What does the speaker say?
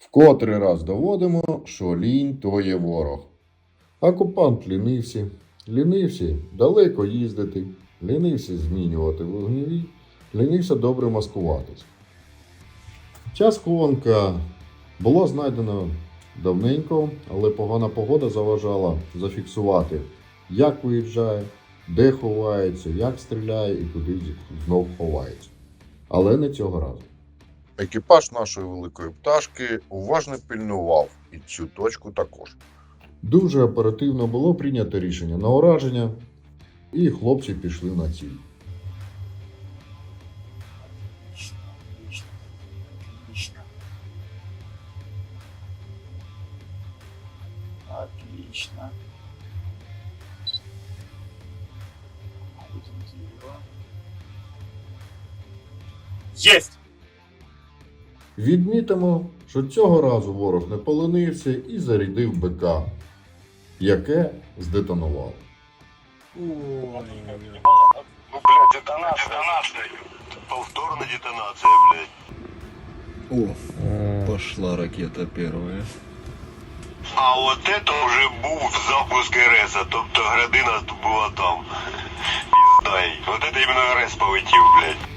Вкотрий раз доводимо, що лінь то є ворог. Окупант лінився, лінився далеко їздити, лінився змінювати вогневі, лінився добре маскуватись. Ця схованка була знайдена давненько, але погана погода заважала зафіксувати, як виїжджає, де ховається, як стріляє і куди знов ховається. Але не цього разу. Екіпаж нашої великої пташки уважно пильнував і цю точку також. Дуже оперативно було прийнято рішення на ураження, і хлопці пішли на ціль. Отлично. Есть! Відмітимо, що цього разу ворог не полонився і зарядив БК, яке здетонувало. Ну, блядь, детонация. Детонация. Повторная детонация, блядь. О, пошла ракета первая. А от это вже був запуск РС, тобто градина була там. Піздай. От это іменно РС полетів, блядь.